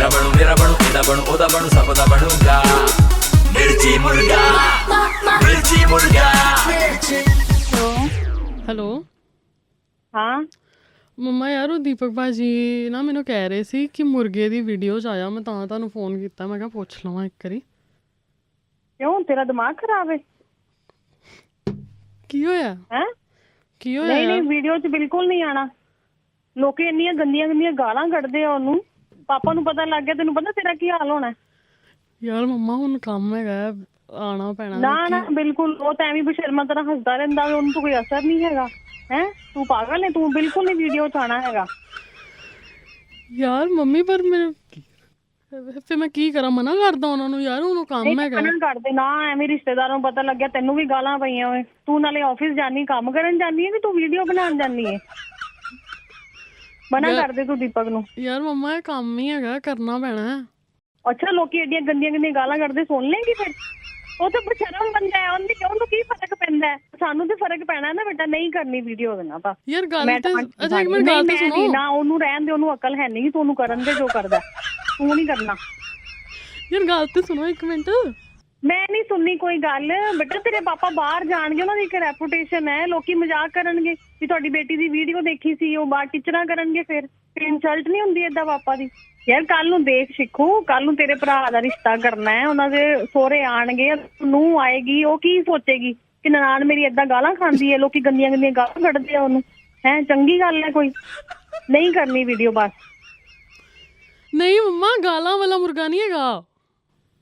ਮੇਰਾ ਬਣੂ ਮੇਰਾ ਬਣੂ ਇਹਦਾ ਬਣੂ? ਉਹਦਾ ਬਣੂ ਸਭ ਦਾ ਬਣੂਗਾ। ਮਿਰਚੀ ਮੁਰਗਾ ਮਿਰਚੀ ਮੁਰਗਾ। ਹੈਲੋ। ਹਾਂ। ਮੰਮਾ ਯਾਰ ਉਹ ਦੀਪਕ ਭਾਜੀ ਨਾ ਮੈਨੂੰ ਕਹਿ ਰਹੇ ਸੀ ਕਿ ਮੁਰਗੇ ਦੀ ਵੀਡੀਓ ਚ ਆਇਆ ਮੈਂ ਤਾਂ ਤੁਹਾਨੂੰ ਫੋਨ ਕੀਤਾ ਮੈਂ ਕਿਹਾ ਪੁੱਛ ਲਵਾਂ ਇੱਕ ਵਾਰੀ। ਕਿਉਂ? ਤੇਰਾ ਦਿਮਾਗ ਖਰਾਬ ਹੈ ਕੀ ਹੋਇਆ? ਹੈ? ਕੀ ਹੋਇਆ ਨਹੀਂ ਨਹੀਂ? ਵੀਡੀਓ 'ਚ ਬਿਲਕੁਲ ਨਹੀਂ ਆਣਾ ਲੋਕੀ ਇੰਨੀਆਂ ਗੰਦੀਆਂ ਗੰਦੀਆਂ ਗਾਲਾਂ ਕੱਢਦੇ ਆ ਉਹਨੂੰ। ਪਾਪਾ ਨੂੰ ਪਤਾ ਲੱਗ ਗਿਆ ਤੈਨੂੰ ਪਤਾ ਤੇਰਾ ਕੀ ਹਾਲ ਹੋਣਾ? ਯਾਰ ਮੰਮਾ ਹੁਣ ਕੰਮ ਹੈਗਾ ਹੈ, ਆਣਾ ਪੈਣਾ ਨਾ ਨਾ ਬਿਲਕੁਲ ਉਹ ਤਾਂ ਐਵੇਂ ਬਸ਼ਰਮਾ ਤਰ੍ਹਾਂ ਹੱਸਦਾ ਰਹਿੰਦਾ ਵੀ ਉਹਨੂੰ ਤਾਂ ਕੋਈ ਅਸਰ ਨਹੀਂ ਹੈਗਾ ਹੈ? ਤੂੰ ਪਾਗਲ ਹੈ ਤੂੰ ਬਿਲਕੁਲ ਨਹੀਂ ਵੀਡੀਓ 'ਚ ਹੈਗਾ। ਯਾਰ ਮੰਮੀ ਪਰ ਮੇਰੇ ਫਿਰ ਮੈਂ ਕੀ ਕਰਾਂ ਮਨਾ ਕਰਦਾ ਉਹਨਾਂ ਨੂੰ ਯਾਰ ਉਹਨੂੰ ਕੰਮ ਹੈਗਾ। ਮਨਾ ਕਰ ਦੇ ਨਾ ਐਵੇਂ ਰਿਸ਼ਤੇਦਾਰਾਂ ਨੂੰ ਪਤਾ ਲੱਗਿਆ ਤੈਨੂੰ ਵੀ ਗਾਲਾਂ ਪਈਆਂ ਓਏ। ਤੂੰ ਨਾਲੇ ਆਫਿਸ ਜਾਨੀ ਕੰਮ ਕਰਨ ਜਾਨੀ ਹੈ ਕਿ ਤੂੰ ਵੀਡੀਓ ਬਣਾਉਣ ਜਾਨੀ ਹੈ? ਮਨਾ ਕਰ ਦੇ ਤੂੰ ਦੀਪਕ ਨੂੰ। ਯਾਰ ਮੰਮਾ ਇਹ ਕੰਮ ਹੀ ਹੈਗਾ ਕਰਨਾ ਪੈਣਾ। ਹੈ ਅੱਛਾ ਲੋਕੀ ਏਡੀਆਂ ਗੰਦੀਆਂ ਗੰਦੀਆਂ ਗਾਲਾਂ ਕੱਢਦੇ ਸੁਣ ਲੇਗੀ ਫਿਰ? ਉਹ ਤਾਂ ਬਸ਼ਰਮ ਬੰਦਾ ਹੈ ਉਹਦੀ ਉਹਨੂੰ ਕੀ ਫ਼ਰਕ ਪੈਂਦਾ ਹੈ? ਸਾਨੂੰ ਤੇ ਫ਼ਰਕ ਪੈਣਾ ਨਾ ਬੇਟਾ ਨਹੀਂ ਕਰਨੀ ਵੀਡੀਓ ਉਹਦੇ ਨਾਲ ਤਾਂ। ਯਾਰ ਗੱਲ ਤੇ ਅੱਛਾ ਇੱਕ ਮਿੰਟ ਗੱਲ ਤੇ ਨਹੀਂ, ਸੁਣੋ। ਨਹੀਂ, ਨਾ ਉਹਨੂੰ ਰਹਿਣ ਦੇ ਉਹਨੂੰ ਅਕਲ ਹੈ ਨਹੀਂ ਤੂੰ ਉਹਨੂੰ ਕਰਨ ਦੇ ਜੋ ਕਰਦਾ ਹੈ। ਤੂੰ ਨਹੀਂ ਕਰਨਾ। ਯਾਰ ਗੱਲ ਤੇ ਸੁਣੋ ਇੱਕ ਮਿੰਟ। ਮੈਂ ਨਹੀਂ ਸੁਣਨੀ ਕੋਈ ਗੱਲ। ਬੇਟਾ, ਤੇਰੇ ਪਾਪਾ ਬਾਹਰ ਜਾਣਗੇ, ਉਹਨਾਂ ਦੀ ਇੱਕ ਰੈਪੂਟੇਸ਼ਨ ਹੈ, ਲੋਕੀ ਮਜ਼ਾਕ ਕਰਨਗੇ ਵੀ ਤੁਹਾਡੀ ਬੇਟੀ ਦੀ ਵੀਡੀਓ ਦੇਖੀ ਸੀ, ਉਹ ਬਾਹਰ ਟੀਚਰਾਂ ਕਰਨਗੇ ਫਿਰ। ਫਿਰ ਇਨਸਲਟ ਨਹੀਂ ਹੁੰਦੀ ਏਦਾਂ ਪਾਪਾ ਦੀ। ਯਾਰ ਕੱਲ ਨੂੰ ਦੇਖ ਸਿੱਖੂ ਕੱਲ ਨੂੰ ਤੇਰੇ ਭਰਾ ਦਾ ਰਿਸ਼ਤਾ ਕਰਨਾ ਹੈ, ਉਹਨਾਂ ਦੇ ਸੋਹਰੇ ਆਣਗੇ ਨੂੰ ਆਏਗੀ, ਉਹ ਕੀ ਸੋਚੇਗੀ ਕਿ ਨਨਾਣ ਮੇਰੀ ਏਦਾਂ ਗਾਲਾਂ ਖਾਂਦੀ ਹੈ, ਲੋਕੀ ਗੰਦੀਆਂ ਗੰਦੀਆਂ ਗਾਲਾਂ ਕੱਢਦੇ ਆ ਉਹਨੂੰ। ਹੈ, ਚੰਗੀ ਗੱਲ ਹੈ ਕੋਈ? ਨਹੀਂ ਕਰਨੀ ਵੀਡੀਓ ਬਸ। ਨਹੀਂ ਮੰਮਾ, ਗਾਲਾਂ ਵਾਲਾ ਮੁਰਗਾ ਨਹੀਂ ਹੈਗਾ।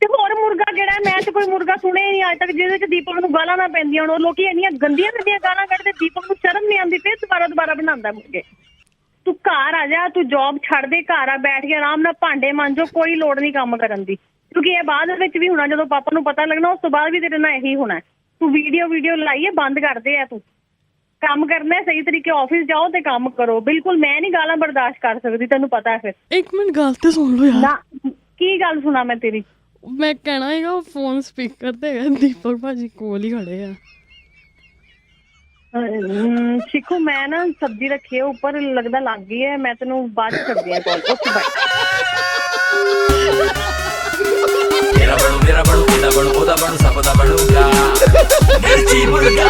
ਤੇ ਹੋਰ ਮੁਰਗਾ ਕਿਹੜਾ ਹੈ? ਮੈਂ ਤੇ ਕੋਈ ਮੁਰਗਾ ਸੁਣਿਆ ਹੀ ਨਹੀਂ ਅੱਜ ਤੱਕ ਜਿਹਦੇ ਚ ਦੀਪਕ ਨੂੰ ਗਾਲਾਂ ਨਾ ਪੈਂਦੀਆਂ ਹੋਣ। ਉਹ ਲੋਕੀ ਇੰਨੀਆਂ ਗੰਦੀਆਂ ਗੰਦੀਆਂ ਗਾਲਾਂ ਕੱਢਦੇ ਦੀਪਕ ਨੂੰ ਸ਼ਰਮ ਨਹੀਂ ਆਉਂਦੀ ਤੇ ਦੁਬਾਰਾ ਦੁਬਾਰਾ ਬਣਾਉਂਦਾ ਮੁਰਗੇ। ਤੂੰ ਘਰ ਆ ਜਾ ਤੂੰ ਜੌਬ ਛੱਡ ਦੇ ਘਰ ਆ ਬੈਠ ਕੇ ਆਰਾਮ ਨਾਲ ਭਾਂਡੇ ਮਾਂਜੋ ਕੋਈ ਲੋੜ ਨਹੀਂ ਕੰਮ ਕਰਨ ਦੀ। ਕਿਉਂਕਿ ਇਹ ਬਾਅਦ ਵਿੱਚ ਵੀ ਹੋਣਾ ਜਦੋਂ ਪਾਪਾ ਨੂੰ ਪਤਾ ਲੱਗਣਾ ਉਸ ਤੋਂ ਬਾਅਦ ਵੀ ਤੇਰੇ ਨਾਲ ਇਹੀ ਹੋਣਾ ਹੈ। ਤੂੰ ਵੀਡੀਓ ਵੀਡੀਓ ਲਾਈਏ ਬੰਦ ਕਰ ਦੇ ਆ ਤੂੰ। ਕੰਮ ਕਰਨਾ ਹੈ, ਸਹੀ ਤਰੀਕੇ ਆਫਿਸ ਜਾਓ ਤੇ ਕੰਮ ਕਰੋ। ਬਿਲਕੁਲ ਮੈਂ ਨਹੀਂ ਗਾਲਾਂ ਬਰਦਾਸ਼ਤ ਕਰ ਸਕਦੀ ਤੈਨੂੰ ਪਤਾ ਹੈ ਫਿਰ। ਇੱਕ ਮਿੰਟ ਗੱਲ ਤੇ ਸੁਣ ਲਓ ਯਾਰ। ਨਾ ਕੀ ਗੱਲ ਸੁਣਾ ਮੈਂ ਤੇਰੀ? ਮੈਂ ਕਹਿਣਾ ਹੈਗਾ ਫੋਨ ਸਪੀਕਰ ਤੇ ਹੈਗਾ ਦੀਪਕ ਭਾਜੀ ਕੋਲ ਹੀ ਖੜੇ ਆ। ਅਮ, ਸ਼ਿਖੂ ਮੈਂ ਨਾ ਸਬਜ਼ੀ ਰੱਖੀ ਹੈ ਉੱਪਰ ਲੱਗਦਾ ਲੱਗ ਗਈ ਹੈ ਮੈਂ ਤੈਨੂੰ ਬਾਅਦ ਚ ਕਰਦੀ ਹਾਂ ਕਾਲ ਓਕੇ ਬਾਏ ਮੇਰਾ ਬਣੂ ਮੇਰਾ ਬਣੂ ਇਹਦਾ ਬਣੂ ਉਹਦਾ ਬਣੂ ਸਭ ਦਾ ਬਣੂਗਾ। ਮਿਰਚੀ ਮੁਰਗਾ।